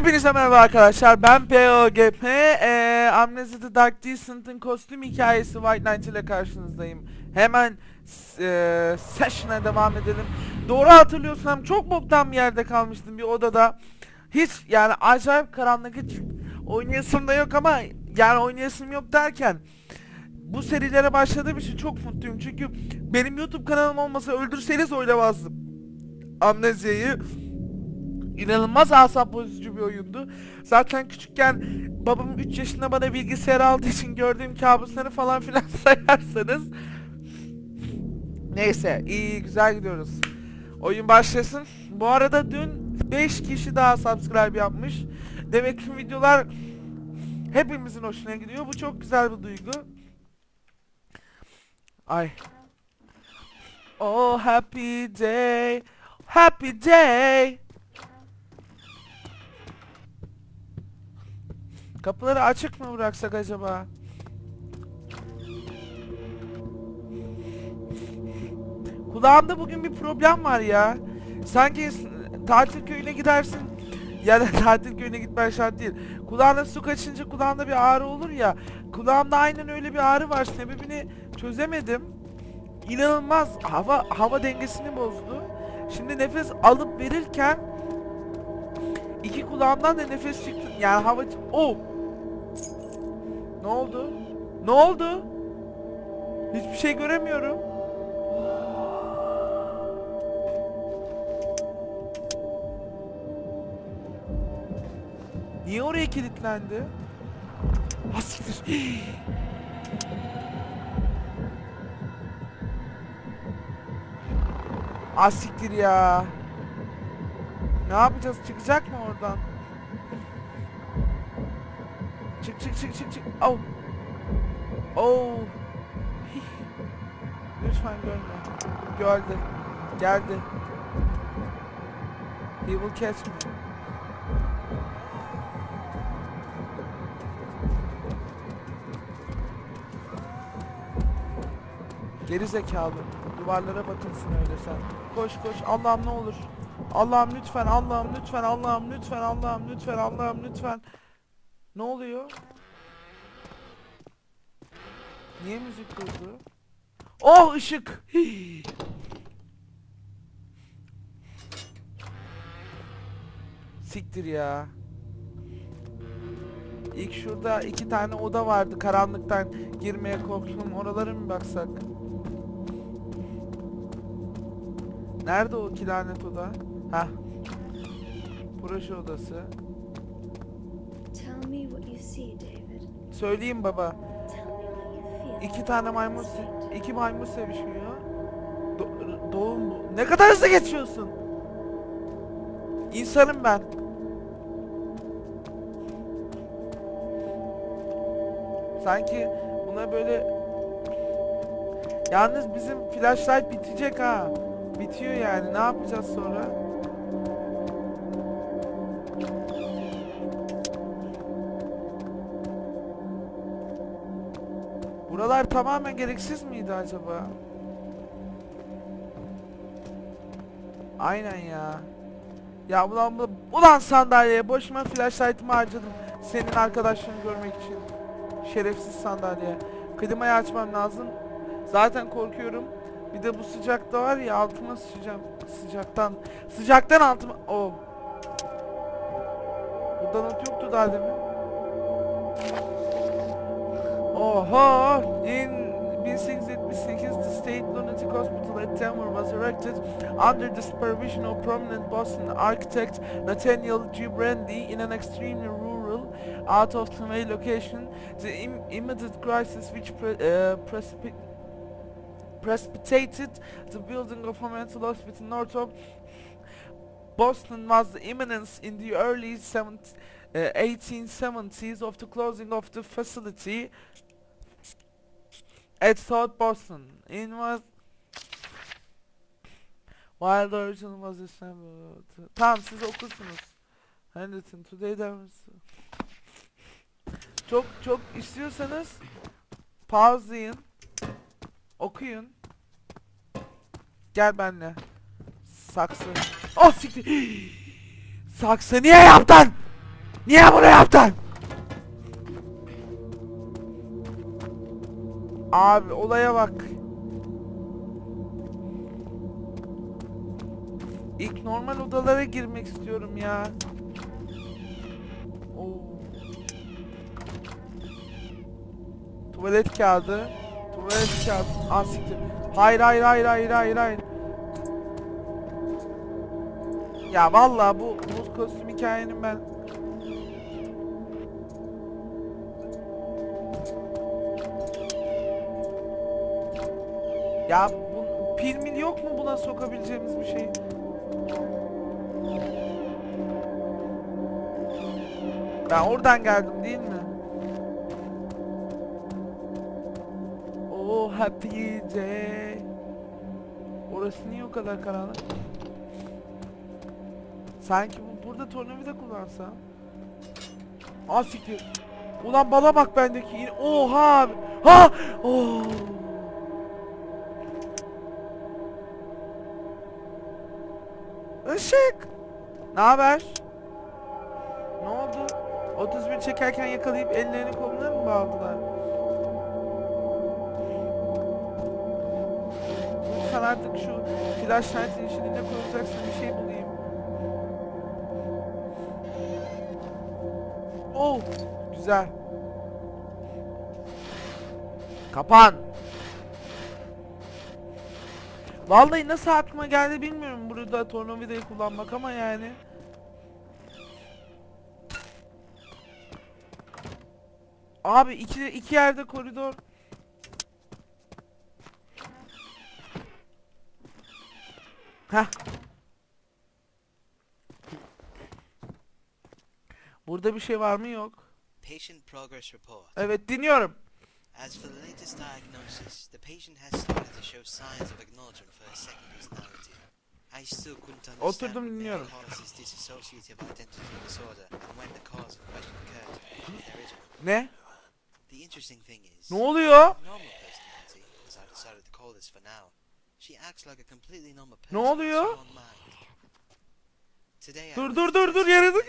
Hepinize merhaba arkadaşlar. Ben POGP. Ee, Amnesia The Dark Descent'ın kostüm hikayesi White Knight ile karşınızdayım. Hemen e, session'a devam edelim. Doğru hatırlıyorsam çok boktan bir yerde kalmıştım bir odada. Hiç yani acayip karanlık hiç oynayasım da yok ama yani oynayasım yok derken bu serilere başladığım için çok mutluyum. Çünkü benim YouTube kanalım olmasa öldürseniz oynamazdım. Amnesia'yı inanılmaz asap bozucu bir oyundu. Zaten küçükken babam 3 yaşında bana bilgisayar aldığı için gördüğüm kabusları falan filan sayarsanız Neyse iyi güzel gidiyoruz. Oyun başlasın. Bu arada dün 5 kişi daha subscribe yapmış. Demek ki videolar hepimizin hoşuna gidiyor. Bu çok güzel bir duygu. Ay. Oh happy day. Happy day. Kapıları açık mı bıraksak acaba? Kulağımda bugün bir problem var ya. Sanki tatil köyüne gidersin. Ya da tatil köyüne gitmen şart değil. Kulağına su kaçınca kulağında bir ağrı olur ya. Kulağımda aynen öyle bir ağrı var. Sebebini çözemedim. İnanılmaz hava hava dengesini bozdu. Şimdi nefes alıp verirken iki kulağımdan da nefes çıktı. Yani hava oh ne oldu? Ne oldu? Hiçbir şey göremiyorum. Niye oraya kilitlendi? Ha siktir. Ah siktir ya. Ne yapacağız? Çıkacak mı oradan? Çık çık çık çık çık. Oh. Oh. Lütfen görme. Gördü. Geldi. He will catch me. Geri zekalı. Duvarlara bakınsın öyle sen. Koş koş. Allah'ım ne olur. Allah'ım lütfen. Allah'ım lütfen. Allah'ım lütfen. Allah'ım lütfen. Allah'ım lütfen. Ne oluyor? Niye müzik durdu? Oh ışık. Hii. Siktir ya. İlk şurada iki tane oda vardı karanlıktan girmeye korktum. Oralara mı baksak? Nerede o iki lanet oda? Ha. Proje odası. Tell me what you see, David. Söyleyeyim baba. İki tane maymun, iki maymun sevişiyor. Do- doğum bu. Ne kadar hızlı geçiyorsun? İnsanım ben. Sanki buna böyle... Yalnız bizim flashlight bitecek ha. Bitiyor yani. Ne yapacağız sonra? Tamamen gereksiz miydi acaba? Aynen ya. Ya ulan bu- ulan sandalyeye boşuna flashlight'ımı harcadım. Senin arkadaşlarını görmek için. Şerefsiz sandalye. Klimayı açmam lazım. Zaten korkuyorum. Bir de bu sıcakta var ya altıma sıçacağım. Sıcaktan. Sıcaktan altıma. Oh. Burada not yoktu daha demin. Oha! In 1878, the State Lunatic Hospital at Tamworth was erected under the supervision of prominent Boston architect Nathaniel G. Brandy in an extremely rural, out of the way location. The Im- immediate crisis which pre- uh, precipi- precipitated the building of a mental hospital north of Boston was the imminence in the early 70, uh, 1870s of the closing of the facility at South Boston. In was while the original was assembled. Tamam siz okursunuz. Henderson Today Dersi. Çok çok istiyorsanız pauzlayın. Okuyun. Gel benimle. Saksı. Oh siktir. Saksı niye yaptın? Niye bunu yaptın? Abi olaya bak. İlk normal odalara girmek istiyorum ya. Oo. Tuvalet kağıdı. Tuvalet kağıdı. Siktir. Hayır hayır hayır hayır hayır hayır. Ya vallahi bu bu kostüm hikayenin ben Ya bu pil mil yok mu buna sokabileceğimiz bir şey? Ben oradan geldim değil mi? Oh day. Orası niye o kadar karanlık? Sanki bu burada tornavida kullansam. Ah siktir. Ulan bana bak bendeki. Oha. Ha! Oh. Işık. Ne haber? Ne oldu? 31 çekerken yakalayıp ellerini koluna mı bağladılar? Lütfen artık şu flashlight'ın içine ne koyacaksın bir şey bulayım. Oh, güzel. Kapan. Vallahi nasıl aklıma geldi bilmiyorum burada tornavidayı kullanmak ama yani. Abi iki, iki yerde koridor. Heh. Burada bir şey var mı yok? Evet dinliyorum. As for the latest diagnosis, the patient has started to show signs of acknowledgement for her second personality. I still couldn't understand Oturdum dinliyorum. may cause this dissociative identity disorder and when the cause in question occurred, if there is one. Ne? The interesting thing is, Ne oluyor? normal personality, as I've decided to call this for now, she acts like a completely normal person Ne with oluyor? her own mind. Today I Dur dur dur dur yere dur.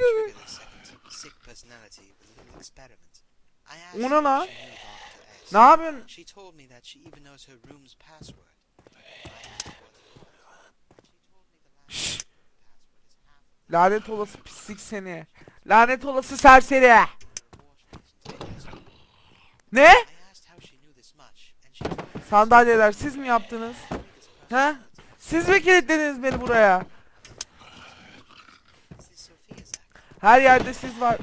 sick personality with a little experiment. I asked O her if lan? she knew Dr. Ne yapıyorsun? She told me that she even knows her room's password. Lanet olası pislik seni. Lanet olası serseri. Ne? Sandalyeler siz mi yaptınız? He? Siz mi kilitlediniz beni buraya? Her yerde siz var.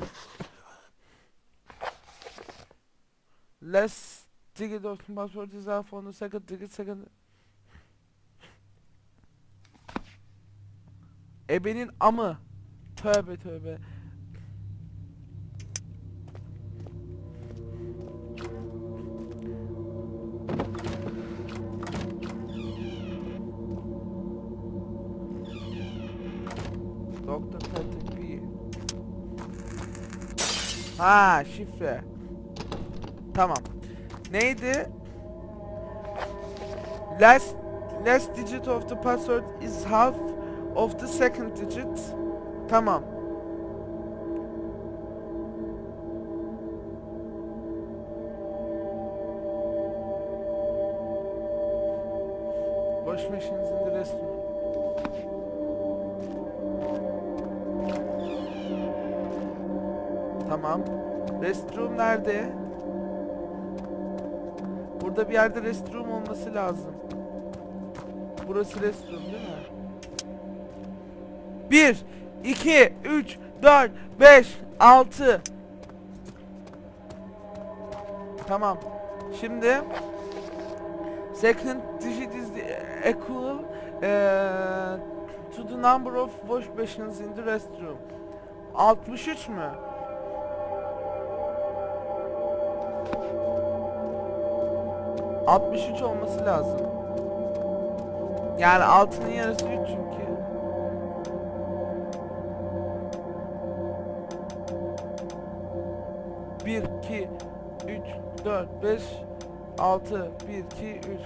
Let's dig it off password is out for the second dig it second. Ebenin amı. Tövbe tövbe. Dr. Patrick B. Ha şifre. Tamam. Neydi? Last last digit of the password is half of the second digit. Tamam. Wash machines in restroom. Tamam. Restroom nerede? Burada bir yerde restroom olması lazım. Burası restroom değil mi? 1 2 3 4 5 6 Tamam. Şimdi second digit is equal eh, to the number of wash basins in the restroom. 63 mü? ...63 olması lazım. Yani altının yarısı 3 çünkü. Bir, iki, üç, dört, beş, altı, bir, iki, üç.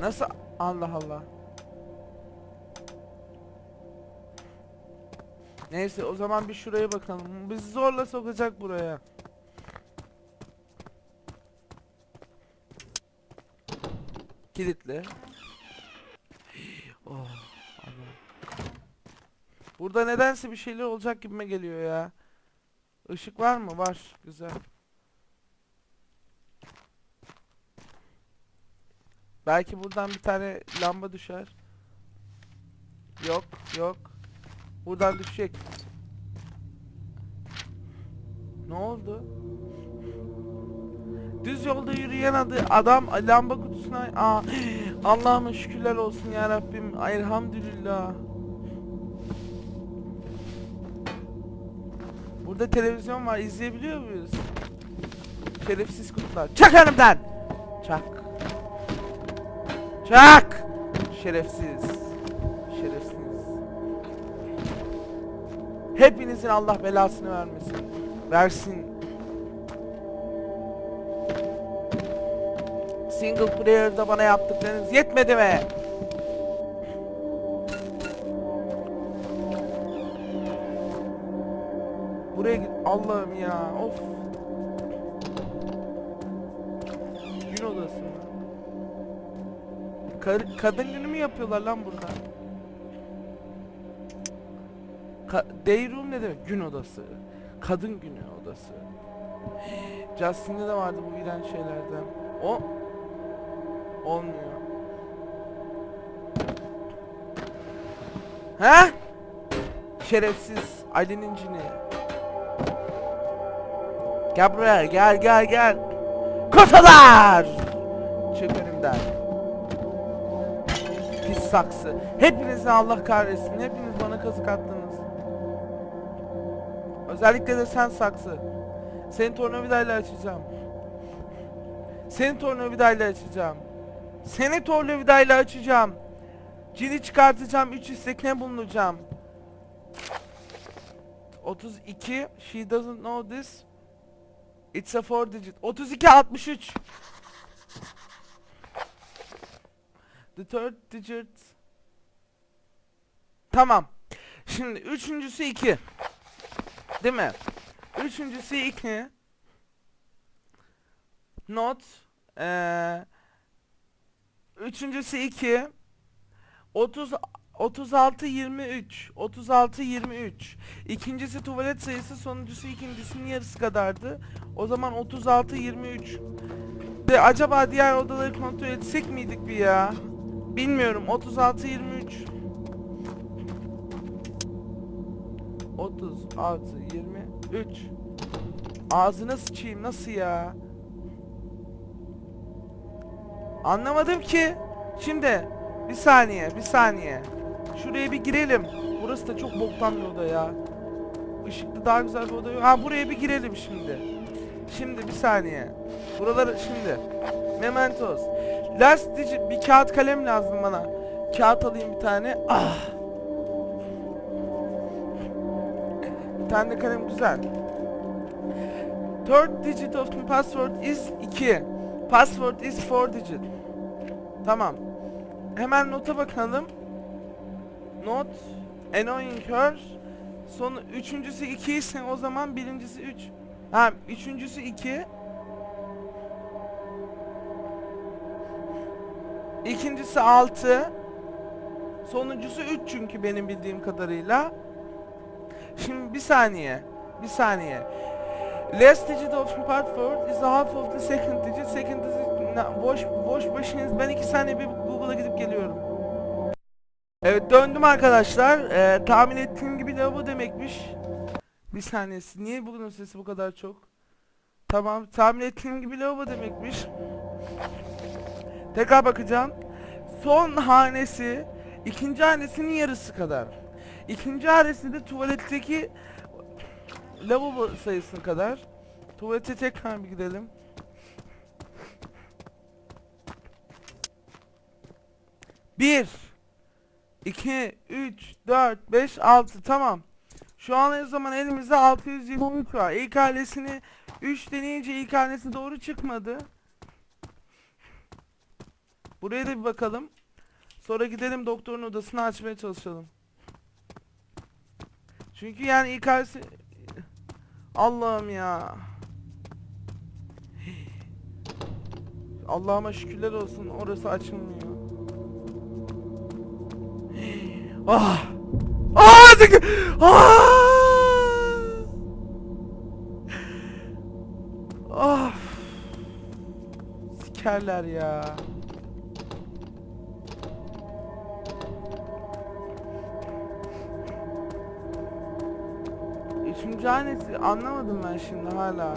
Nasıl? Allah Allah. Neyse o zaman bir şuraya bakalım. Bizi zorla sokacak buraya. Kilitli. Oh, Allah. Burada nedense bir şeyler olacak gibime geliyor ya. Işık var mı? Var. Güzel. Belki buradan bir tane lamba düşer. Yok, yok. Buradan düşecek. Ne oldu? Düz yolda yürüyen adı adam lamba kutusuna aa Allah'ıma şükürler olsun ya Rabbim. Elhamdülillah. Burada televizyon var. izleyebiliyor muyuz? Şerefsiz kutular. Çak önümden. Çak. Çak. Şerefsiz. Şerefsiz. Hepinizin Allah belasını vermesin. Versin. Single player'da bana yaptıklarınız yetmedi mi? Buraya git. Allah'ım ya. Of. Gün odası? Kar- kadın günü mü yapıyorlar lan burada? Ka- Day room ne demek? Gün odası. Kadın günü odası. Justin'de de vardı bu iğrenç şeylerden. O olmuyor. He? Şerefsiz Ali'nin cini. Gel buraya gel gel gel. Kutular! Çık önümden. Pis saksı. Hepinizi Allah kahretsin. Hepiniz bana kazık attınız. Özellikle de sen saksı. Seni tornavidayla açacağım. Seni tornavidayla açacağım. Seni tornavidayla açacağım. Cini çıkartacağım. 3 istekne bulunacağım. 32 She doesn't know this It's a four digit 32 63 The third digit Tamam Şimdi üçüncüsü 2 Değil mi? Üçüncüsü 2 Not eee Üçüncüsü 2 30 36 23 36 23 İkincisi tuvalet sayısı sonuncusu ikincisinin yarısı kadardı. O zaman 36 23 de acaba diğer odaları kontrol etsek miydik bir ya? Bilmiyorum. 36 23 36 23 Ağzına sıçayım. Nasıl ya? Anlamadım ki. Şimdi bir saniye, bir saniye. Şuraya bir girelim. Burası da çok boktan bir oda ya. Işıklı daha güzel bir oda yok. Ha buraya bir girelim şimdi. Şimdi bir saniye. Buraları şimdi. Mementos. Last digit bir kağıt kalem lazım bana. Kağıt alayım bir tane. Ah. Bir tane de kalem güzel. Third digit of the password is 2. Password is 4 digit. Tamam. Hemen nota bakalım. Not annoying her. Son üçüncüsü 2 ise o zaman birincisi 3. Ha, üçüncüsü 2. İkincisi 6. Sonuncusu 3 çünkü benim bildiğim kadarıyla. Şimdi bir saniye. Bir saniye. Last digit of the password is the half of the second digit. Second digit boş boş başınız. Ben iki saniye bir Google'a gidip geliyorum. Evet döndüm arkadaşlar. Ee, tahmin ettiğim gibi lavabo demekmiş. Bir saniyesi. Niye bugünün sesi bu kadar çok? Tamam tahmin ettiğim gibi lavabo demekmiş. Tekrar bakacağım. Son hanesi ikinci hanesinin yarısı kadar. İkinci hanesi de tuvaletteki lavabo sayısı kadar. Tuvalete tekrar bir gidelim. Bir, iki, üç, dört, beş, altı. Tamam. Şu an o zaman elimizde 623 var. İlk ailesini 3 deneyince ilk hanesi doğru çıkmadı. Buraya da bir bakalım. Sonra gidelim doktorun odasını açmaya çalışalım. Çünkü yani İK'si... Allah'ım ya. Allah'ıma şükürler olsun orası açılmıyor. Ah! Ah! Ah! Ah! Sikerler ya. Üçüncü hanesi anlamadım ben şimdi hala.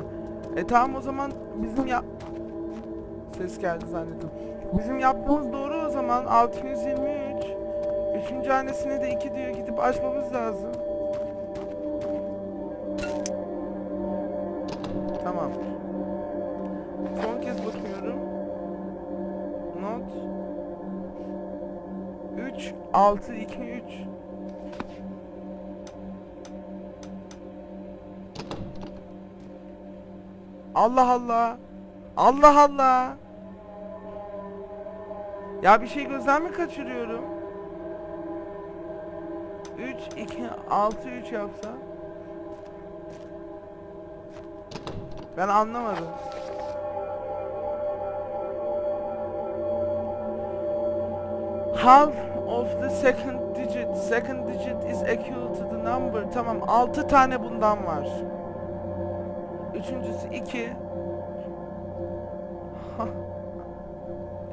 E tamam o zaman bizim ya... Ses geldi zannettim. Bizim yaptığımız doğru o zaman 623. Üçüncü hanesine de 2 diyor gidip açmamız lazım. Tamam. Son kez bakıyorum. Not. 3 6 2 3 Allah Allah. Allah Allah. Ya bir şey gözden mi kaçırıyorum? 3 2 6 3 yapsa. Ben anlamadım. Half of the second digit. Second digit is equal to the number. Tamam 6 tane bundan var. Üçüncüsü 2.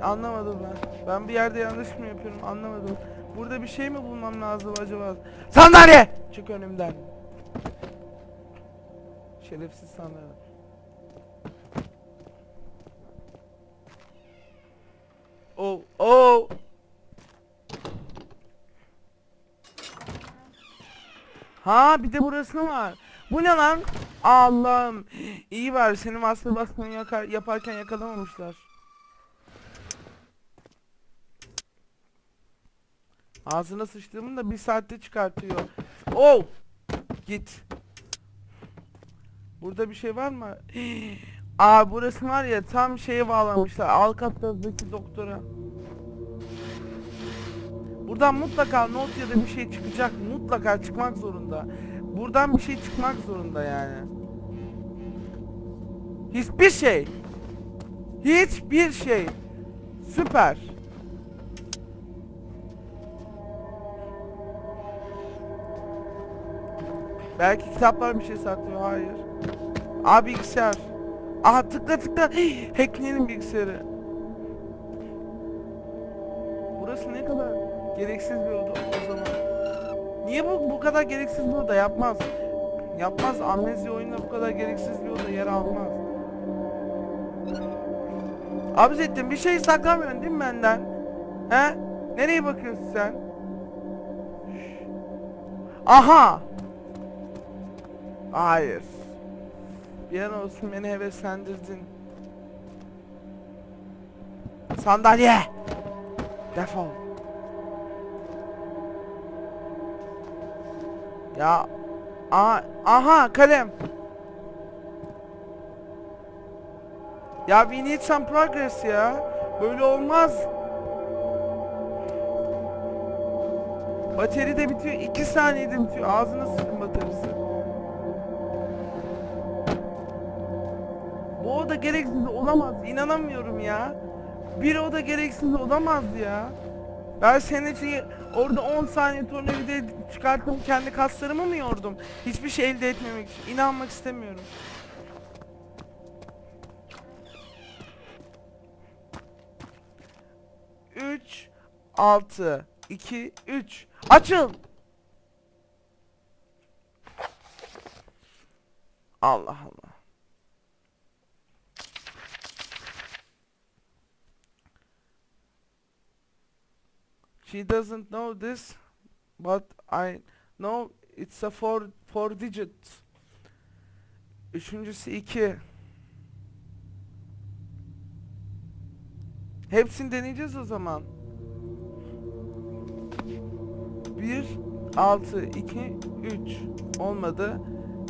Anlamadım ben. Ben bir yerde yanlış mı yapıyorum anlamadım. Burada bir şey mi bulmam lazım acaba? Sandalye! Çık önümden. Şerefsiz sandalye. Oh, oh. Ha bir de burası var. Bu ne lan? Allah'ım. İyi var seni mastürbasyon yakar, yaparken yakalamamışlar. Ağzına sıçtığımın da bir saatte çıkartıyor. Oh! Git. Burada bir şey var mı? Aa burası var ya tam şeye bağlamışlar. Alcatraz'daki doktora. Buradan mutlaka not ya da bir şey çıkacak. Mutlaka çıkmak zorunda. Buradan bir şey çıkmak zorunda yani. Hiçbir şey. Hiçbir şey. Süper. Belki kitaplar bir şey saklıyor. Hayır. Aa bilgisayar. Aha tıkla tıkla. Hackleyelim bilgisayarı. Burası ne kadar gereksiz bir oda o zaman. Niye bu bu kadar gereksiz bir oda yapmaz? Yapmaz. Amnezya oyununda bu kadar gereksiz bir oda yer almaz. Abizettin bir şey saklamıyorsun değil mi benden? He? Nereye bakıyorsun sen? Aha! Hayır. Bir an olsun beni heveslendirdin. Sandalye! Defol. Ya. Aa, aha kalem. Ya we need some progress ya. Böyle olmaz. Bateri de bitiyor. 2 saniyede bitiyor. Ağzına sıkın bataryası. Bu oda gereksiz olamaz. İnanamıyorum ya. Bir oda gereksiz olamaz ya. Ben senin için orada 10 saniye tornavida çıkarttım kendi kaslarımı mı yordum? Hiçbir şey elde etmemek için. İnanmak istemiyorum. Üç, altı, iki, üç. Açıl! Allah Allah. She doesn't know this, but I know it's a four, four digit. Üçüncüsü iki. Hepsini deneyeceğiz o zaman. Bir, altı, iki, üç. Olmadı.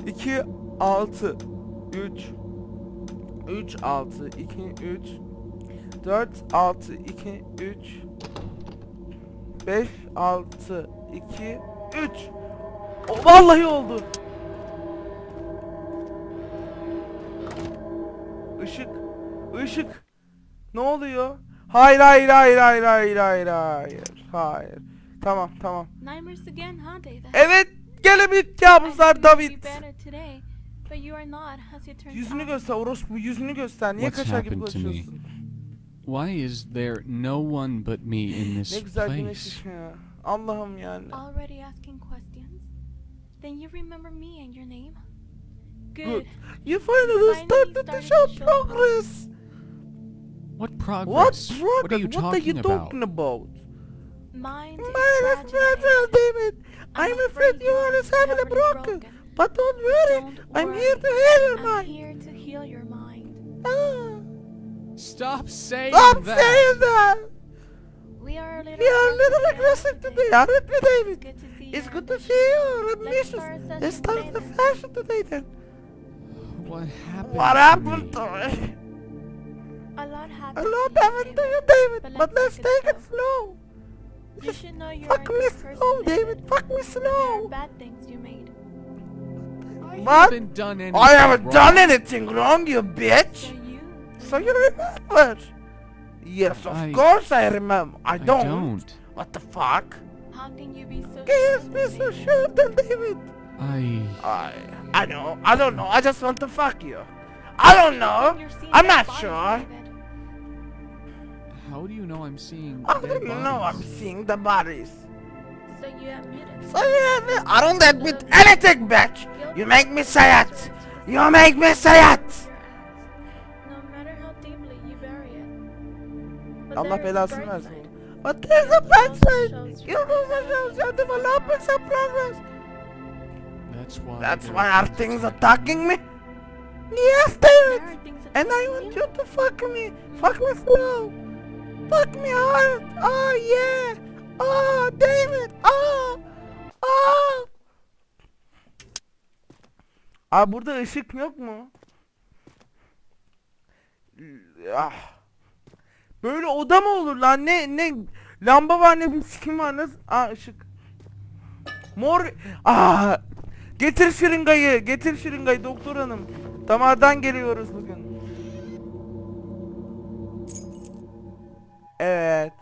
İki, altı, üç. Üç, altı, iki, üç. Dört, altı, iki, üç. 5 6 2 3 O, vallahi oldu. Işık. Işık. Ne oluyor? Hayır hayır hayır hayır hayır hayır hayır. Hayır. Tamam tamam. Evet I kabuslar David. Yüzünü göster orospu yüzünü göster. Niye kaşar gibi konuşuyorsun? Why is there no one but me in Ne this güzel güneş place? ışığı. Allah'ım yani. Already asking questions? Then you remember me and your name? Good. Good. You finally Finally started to started show to show progress. What What progress? progress? What are you What are you talking about? talking about? Mind is My fragile, fragile, David. David. I'm afraid you are yours having a broken. broken. But don't worry, Don't I'm worry. here to heal your I'm mind. here to heal your mind. Ah, Stop saying Stop that! saying that. We are a little We are a little aggressive aggressive today, aren't we, It's David? good to see It's you. good to see you. Let's Ambitious. start a session Let's start the fashion today then. What happened? What to happened me? to me? A lot A happened. lot to you, happened to you, David. But But let's let's take take it it slow. You should know you're Fuck me good slow, David. Fuck me But there are slow. bad things you made. I What? haven't done anything I haven't wrong. done anything wrong, you bitch. So you. So you remember? Yes, of I- course I remember. I I don't. don't. What the fuck? How can you be so Yes, sure me so sure, then David. I... I, I know. I don't know. I just want to fuck you. I don't know. I'm not sure. How do you know I'm seeing I dead don't know. I'm bodies? seeing the bodies. So you admit it. So yeah, I don't admit anything, bitch. You make me say it. You make me say Your it. Allah is belasını bright versin. But there's a bad side. You also shows your development some progress. That's why... That's there why are are things that- attacking me? Yes, David. are And I want you to fuck me. Fuck me slow. Fuck me hard. Oh yeah. Oh David. Oh. Oh. Aa burada ışık yok mu? Ah. Böyle oda mı olur lan? Ne ne lamba var ne bir sikim var nasıl? Aa ışık. Mor. Aa. Getir şırıngayı. Getir şırıngayı doktor hanım. Damardan geliyoruz bugün. Evet.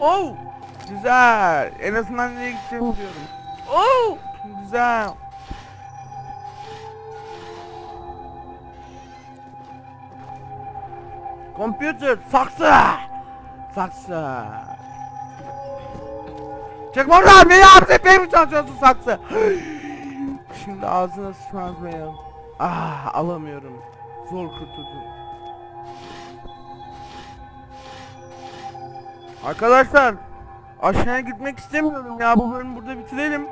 Oh! Güzel. En azından nereye gideceğimi biliyorum. Oh! Güzel. Computer saksı! Saksı. Çık buradan beni hapsetmeye mi çalışıyorsun saksı? Şimdi ağzına sıçmazmayalım. Ah alamıyorum. Zor kurtuldum. Arkadaşlar aşağıya gitmek istemiyorum ya bu bölümü burada bitirelim.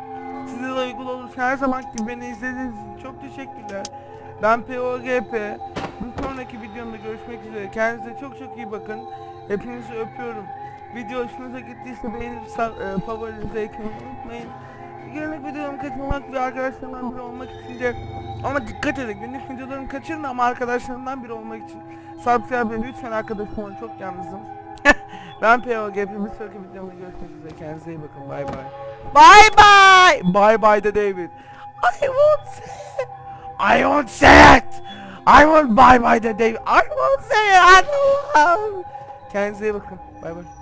Size de uygun olursa her zaman gibi beni izlediğiniz için çok teşekkürler. Ben POGP. Bir sonraki videomda görüşmek üzere. Kendinize çok çok iyi bakın. Hepinizi öpüyorum. Video hoşunuza gittiyse beğenip e, favorinize eklemeyi unutmayın. Günlük videolarımı kaçırmak ve arkadaşlarımdan biri olmak için de ama dikkat edin günlük videolarımı kaçırın ama arkadaşlarımdan biri olmak için subscribe lütfen arkadaşım olun çok yalnızım. ben POGP bir sonraki videomda görüşmek üzere kendinize iyi bakın bay bay. Bye bye. Bye bye de David. I won't say it. I won't say it. I won't bye bye de David. I won't say it. I don't. Kendinize iyi bakın. Bay bay.